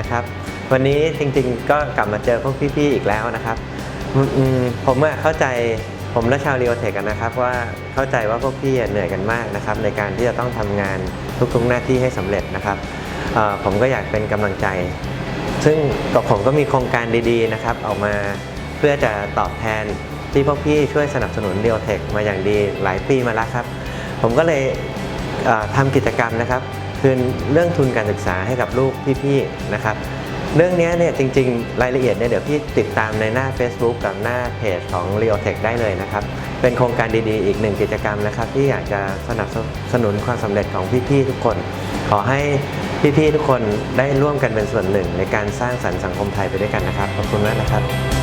นะครับ วันนี้จริงๆ ก็กลับมาเจอพวกพี่ๆ อีกแล้วนะครับ ผมเข้าใจผมและชาว r ีโอเทคกันนะครับว่าเข้าใจว่าพวกพี่เหนื่อยกันมากนะครับในการที่จะต้องทำงานทุกๆหน้าที่ให้สำเร็จนะครับผมก็อยากเป็นกำลังใจ ซึ่งกับผมก็มีโครงการดีๆนะครับออกมาเพื่อจะตอบแทนที่พวกพี่ช่วยสนับสนุนเดียวเทคมาอย่างดีหลายปีมาแล้วครับ ผมก็เลยทำกิจกรรมนะครับ คืนเรื่องทุนการศึกษาให้กับลูกพี่ๆนะครับ เรื่องนี้เนี่ยจริงๆ รายละเอียดเนี่ยเดี๋ยวพี่ติดตามในหน้า Facebook กับหน้าเพจของ r e o t e c h ได้เลยนะครับ เป็นโครงการดีๆ อีกหนึ่งกิจกรรมนะครับ ที่อยากจะสนับสนุนความสำเร็จของพี่ๆทุกคน ขอให้พี่ๆทุกคนได้ร่วมกันเป็นส่วนหนึ่ง ในการสร้างสรรค์สังคมไทยไปด้วยกันนะครับขอบคุณมากนะครับ